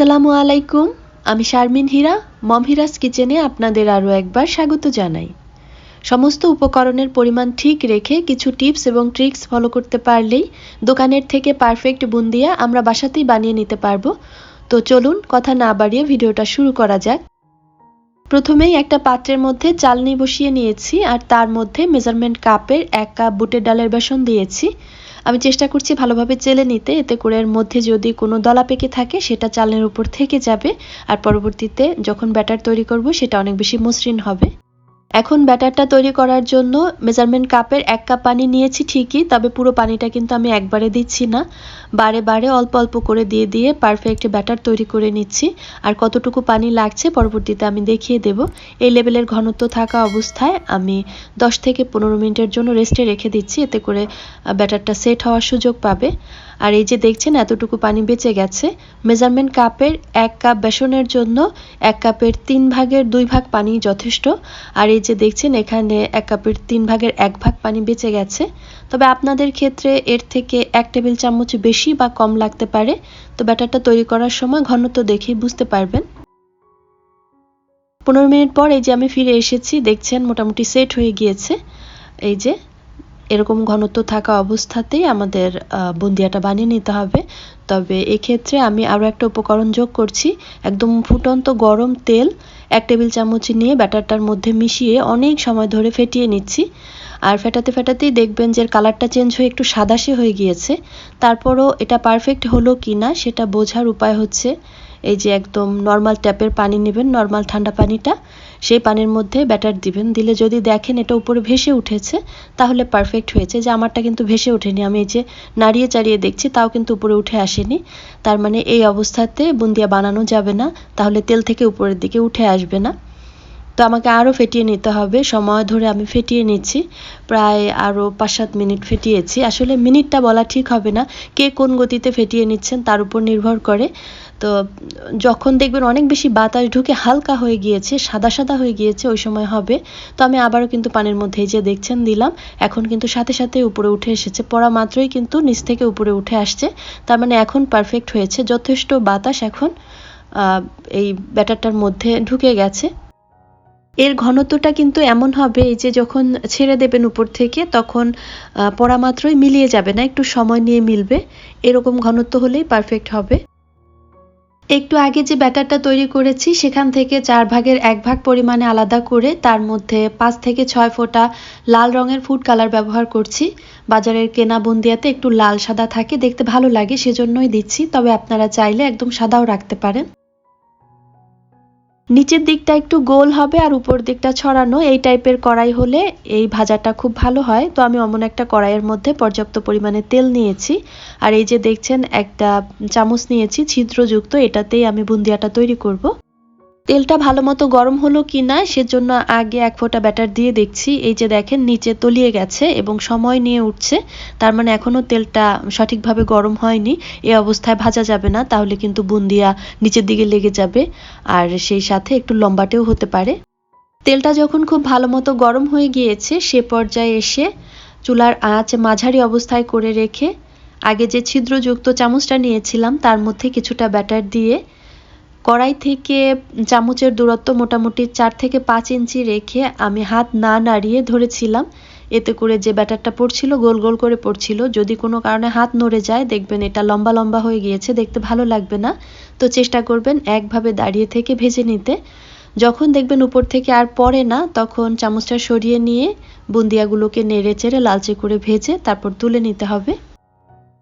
আসসালামু আলাইকুম আমি শারমিন হীরা, মম হিরাস কিচেনে আপনাদের আরও একবার স্বাগত জানাই। সমস্ত উপকরণের পরিমাণ ঠিক রেখে কিছু টিপস এবং ট্রিক্স ফলো করতে পারলেই দোকানের থেকে পারফেক্ট বুন্দিয়া আমরা বাসাতেই বানিয়ে নিতে পারব। তো চলুন কথা না বাড়িয়ে ভিডিওটা শুরু করা যাক। প্রথমেই একটা পাত্রের মধ্যে চালনি বসিয়ে নিয়েছি আর তার মধ্যে মেজারমেন্ট কাপের এক কাপ বুটের ডালের বেসন দিয়েছি। আমি চেষ্টা করছি ভালোভাবে চেলে নিতে, এতে করে এর মধ্যে যদি কোনো দলা পেকে থাকে, সেটা চালের উপর থেকে যাবে, আর পরবর্তীতে যখন ব্যাটার তৈরি করব, সেটা অনেক বেশি মসৃণ হবে। এখন ব্যাটারটা তৈরি করার জন্য মেজারমেন্ট কাপের এক কাপ পানি নিয়েছি ঠিকই, তবে পুরো পানিটা কিন্তু আমি একবারে দিচ্ছি না। বারে বারে অল্প অল্প করে দিয়ে দিয়ে পারফেক্ট ব্যাটার তৈরি করে নিচ্ছি। আর কতটুকু পানি লাগছে পরবর্তীতে আমি দেখিয়ে দেব। এই লেভেলের ঘনত্ব থাকা অবস্থায় আমি 10 থেকে পনেরো মিনিটের জন্য রেস্টে রেখে দিচ্ছি, এতে করে ব্যাটারটা সেট হওয়ার সুযোগ পাবে। আর এই যে দেখছেন এতটুকু পানি বেঁচে গেছে, মেজারমেন্ট কাপের এক কাপ বেসনের জন্য এক কাপের তিন ভাগের দুই ভাগ পানি যথেষ্ট। আর এই যে দেখছেন, এখানে এক কাপের তিন ভাগের এক ভাগ পানি বেঁচে গেছে। তবে আপনাদের ক্ষেত্রে এর থেকে এক টেবিল চামচ বেশি বা কম লাগতে পারে। তো ব্যাটারটা তৈরি করার সময় ঘনত্ব দেখে বুঝতে পারবেন। পনেরো মিনিট পর এই যে আমি ফিরে এসেছি, দেখছেন মোটামুটি সেট হয়ে গিয়েছে। এই যে এরকম ঘনত্ব থাকা অবস্থাতেই আমাদের বুন্দিয়াটা বানিয়ে নিতে হবে। তবে এক্ষেত্রে আমি আরও একটা উপকরণ যোগ করছি। একদম ফুটন্ত গরম তেল এক টেবিল চামচ নিয়ে ব্যাটারটার মধ্যে মিশিয়ে অনেক সময় ধরে ফেটিয়ে নিচ্ছি। আর ফেটাতে ফেটাতেই দেখবেন যে কালারটা চেঞ্জ হয়ে একটু সাদাসে হয়ে গিয়েছে। তারপরও এটা পারফেক্ট হলো কি না সেটা বোঝার উপায় হচ্ছে এই যে একদম নর্মাল ট্যাপের পানি নেবেন নর্মাল ঠান্ডা পানিটা, সেই পানির মধ্যে ব্যাটার দিবেন। দিলে যদি দেখেন এটা উপরে ভেসে উঠেছে, তাহলে পারফেক্ট হয়েছে। যে আমারটা কিন্তু ভেসে ওঠেনি, আমি এই যে নাড়িয়ে চাড়িয়ে দেখছি, তাও কিন্তু উপরে উঠে আসেনি। তার মানে এই অবস্থাতে বুন্দিয়া বানানো যাবে না, তাহলে তেল থেকে উপরের দিকে উঠে আসবে না। তো আমাকে আরও ফেটিয়ে নিতে হবে। সময় ধরে আমি ফেটিয়ে নিচ্ছি। প্রায় আরও পাঁচ সাত মিনিট ফেটিয়েছি। আসলে মিনিটটা বলা ঠিক হবে না। কে কোন গতিতে ফেটিয়ে নিচ্ছেন তার উপর নির্ভর করে। তো যখন দেখবেন অনেক বেশি বাতাস ঢুকে হালকা হয়ে গিয়েছে, সাদা সাদা হয়ে গিয়েছে, ওই সময় হবে। তো আমি আবারও কিন্তু পানির মধ্যে যে দেখছেন, দিলাম। এখন কিন্তু সাথে সাথে উপরে উঠে এসেছে। পড়া মাত্রই কিন্তু নিচ থেকে উপরে উঠে আসছে। তার মানে এখন পারফেক্ট হয়েছে। যথেষ্ট বাতাস এখন এই ব্যাটারটার মধ্যে ঢুকে গেছে। এর ঘনত্বটা কিন্তু এমন হবে যে যখন ছেড়ে দেবেন উপর থেকে, তখন পড়া মাত্রই মিলিয়ে যাবে না, একটু সময় নিয়ে মিলবে। এরকম ঘনত্ব হলেই পারফেক্ট হবে। একটু আগে যে ব্যাটারটা তৈরি করেছি, সেখান থেকে চার ভাগের এক ভাগ পরিমাণে আলাদা করে তার মধ্যে পাঁচ থেকে ছয় ফোঁটা লাল রঙের ফুড কালার ব্যবহার করছি। বাজারের কেনা বুন্দিয়াতে একটু লাল সাদা থাকে, দেখতে ভালো লাগে, সেজন্যই দিচ্ছি। তবে আপনারা চাইলে একদম সাদাও রাখতে পারেন। নিচের দিকটা একটু গোল হবে আর উপর দিকটা ছড়ানো, এই টাইপের কড়াই হলে এই ভাজাটা খুব ভালো হয়। তো আমি অমন একটা কড়াইয়ের মধ্যে পর্যাপ্ত পরিমাণে তেল নিয়েছি। আর এই যে দেখছেন, একটা চামচ নিয়েছি ছিদ্রযুক্ত, এটাতেই আমি বুন্দিয়াটা তৈরি করব। তেলটা ভালো মতো গরম হলো কি না, সেজন্য আগে এক ফোঁটা ব্যাটার দিয়ে দেখছি। এই যে দেখেন, নিচে তলিয়ে গেছে এবং সময় নিয়ে উঠছে। তার মানে এখনও তেলটা সঠিকভাবে গরম হয়নি। এই অবস্থায় ভাজা যাবে না, তাহলে কিন্তু বুন্দিয়া নিচের দিকে লেগে যাবে। আর সেই সাথে একটু লম্বাটেও হতে পারে। তেলটা যখন খুব ভালো মতো গরম হয়ে গিয়েছে, সে পর্যায়ে এসে চুলার আঁচ মাঝারি অবস্থায় করে রেখে, আগে যে ছিদ্রযুক্ত চামচটা নিয়েছিলাম, তার মধ্যে কিছুটা ব্যাটার দিয়ে কড়াই থেকে চামচের দূরত্ব মোটামুটি চার থেকে পাঁচ ইঞ্চি রেখে আমি হাত না নাড়িয়ে ধরেছিলাম। এতে করে যে ব্যাটারটা পড়ছিল গোল গোল করে পড়ছিল। যদি কোনো কারণে হাত নড়ে যায়, দেখবেন এটা লম্বা লম্বা হয়ে গিয়েছে, দেখতে ভালো লাগবে না। তো চেষ্টা করবেন একভাবে দাঁড়িয়ে থেকে ভেজে নিতে। যখন দেখবেন উপর থেকে আর পড়ে না, তখন চামচটা সরিয়ে নিয়ে বুন্দিয়াগুলোকে নেড়ে চেড়ে লালচে করে ভেজে তারপর তুলে নিতে হবে।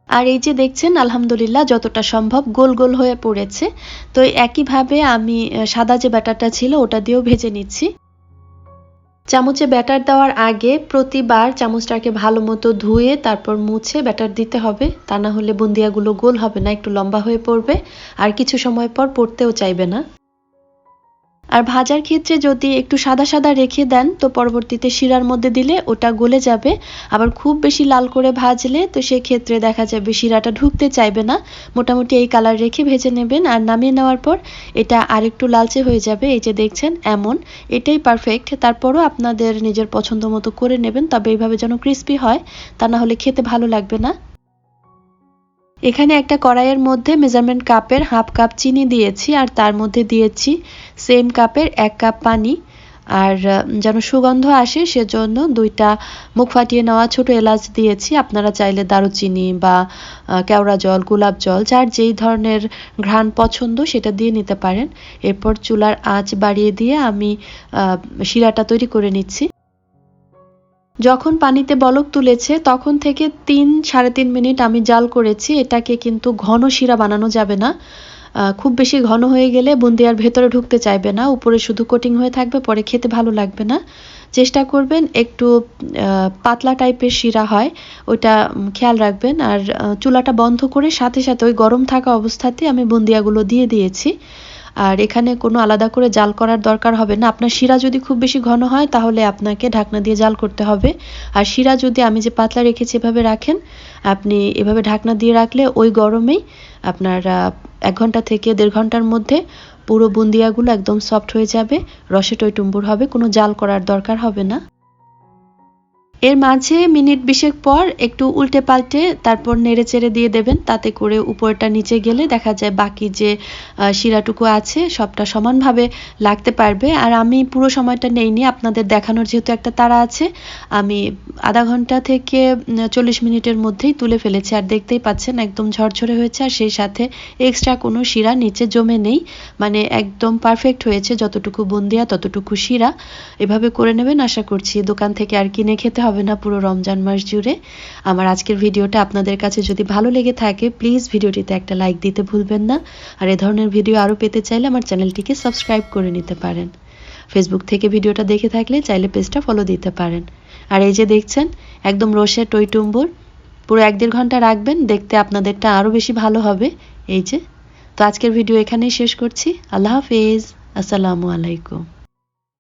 আর এই যে দেখছেন, আলহামদুলিল্লাহ যতটা সম্ভব গোল গোল হয়ে পড়েছে। তো একইভাবে আমি সাদা যে ব্যাটারটা ছিল ওটা দিয়েও ভেজে নিচ্ছি। চামচে ব্যাটার দেওয়ার আগে প্রতিবার চামচটাকে ভালো মতো ধুয়ে তারপর মুছে ব্যাটার দিতে হবে। তা না হলে বুন্দিয়াগুলো গোল হবে না, একটু লম্বা হয়ে পড়বে। আর কিছু সময় পর পড়তেও চাইবে না। আর ভাজার ক্ষেত্রে যদি একটু সাদা সাদা রেখে দেন, তো পরবর্তীতে শিরার মধ্যে দিলে ওটা গলে যাবে। আবার খুব বেশি লাল করে ভাজলে, তো সেক্ষেত্রে দেখা যাবে শিরাটা ঢুকতে চাইবে না। মোটামুটি এই কালার রেখে ভেজে নেবেন আর নামিয়ে নেওয়ার পর এটা আরেকটু লালচে হয়ে যাবে। এই যে দেখছেন, এমন। এটাই পারফেক্ট তারপরও আপনাদের নিজের পছন্দ মতো করে নেবেন, তবে এইভাবে যেন ক্রিস্পি হয়, তা না হলে খেতে ভালো লাগবে না। এখানে একটা কড়াইয়ের মধ্যে মেজারমেন্ট কাপের হাফ কাপ চিনি দিয়েছি, আর তার মধ্যে দিয়েছি সেম কাপের এক কাপ পানি। আর যেন সুগন্ধ আসে সেজন্য দুইটা মুখ ফাটিয়ে নেওয়া ছোট এলাচ দিয়েছি। আপনারা চাইলে দারুচিনি বা কেওড়া জল, গোলাপ জল, যার যেই ধরনের ঘ্রাণ পছন্দ সেটা দিয়ে নিতে পারেন। এরপর চুলার আঁচ বাড়িয়ে দিয়ে আমি শিরাটা তৈরি করে নিচ্ছি। যখন পানিতে বলক তুলেছে, তখন থেকে তিন সাড়ে তিন মিনিট আমি জাল করেছি। এটাকে কিন্তু ঘন শিরা বানানো যাবে না। খুব বেশি ঘন হয়ে গেলে বুন্দিয়ার ভেতরে ঢুকতে চাইবে না। উপরে শুধু কোটিং হয়ে থাকবে, পরে খেতে ভালো লাগবে না। চেষ্টা করবেন একটু পাতলা টাইপের শিরা হয় ওইটা খেয়াল রাখবেন। আর চুলাটা বন্ধ করে সাথে সাথে ওই গরম থাকা অবস্থাতে আমি বুন্দিয়াগুলো দিয়ে দিয়েছি। আর এখানে কোনো আলাদা করে জাল করার দরকার হবে না। আপনার শিরা যদি খুব বেশি ঘন হয়, তাহলে আপনাকে ঢাকনা দিয়ে জাল করতে হবে। আর শিরা যদি আমি যে পাতলা রেখেছি এভাবে রাখেন, আপনি এভাবে ঢাকনা দিয়ে রাখলে ওই গরমেই আপনার এক ঘণ্টা থেকে দেড় ঘণ্টার মধ্যে পুরো বুন্দিয়াগুলো একদম সফট হয়ে যাবে, রসে টইটুম্বুর হবে, কোনো জাল করার দরকার হবে না। এর মাঝে মিনিট বিশেক পর একটু উল্টে পাল্টে তারপর নেড়ে চেড়ে দিয়ে দেবেন, তাতে করে উপরটা নিচে গেলে দেখা যায় বাকি যে শিরাটুকু আছে সবটা সমানভাবে লাগতে পারবে। আর আমি পুরো সময়টা নেইনি, আপনাদের দেখানোর যেহেতু একটা তারা আছে, আমি আধা ঘণ্টা থেকে চল্লিশ মিনিটের মধ্যেই তুলে ফেলেছি। আর দেখতেই পাচ্ছেন একদম ঝরঝরে হয়েছে, আর সেই সাথে এক্সট্রা কোনো শিরা নিচে জমে নেই। মানে একদম পারফেক্ট হয়েছে, যতটুকু বুন্দিয়া ততটুকু শিরা। এভাবে করে নেবেন, আশা করছি দোকান থেকে আর কিনে খেতে হবে না পুরো রমজান মাস জুড়ে। আমার আজকের ভিডিওটা আপনাদের কাছে যদি ভালো লেগে থাকে প্লিজ ভিডিওটিতে একটা লাইক দিতে ভুলবেন না। আর এ ধরনের ভিডিও আরও পেতে চাইলে আমার চ্যানেলটিকে সাবস্ক্রাইব করে নিতে পারেন। ফেসবুক থেকে ভিডিওটা দেখে থাকলে চাইলে পেজটা ফলো দিতে পারেন। আর এই যে দেখছেন, একদম রসে টইটুম্বুর পুরো এক দেড় ঘণ্টা রাখবেন, দেখতে আপনাদেরটা আরও বেশি ভালো হবে। এই যে, তো আজকের ভিডিও এখানেই শেষ করছি। আল্লাহ হাফেজ। আসসালামু আলাইকুম।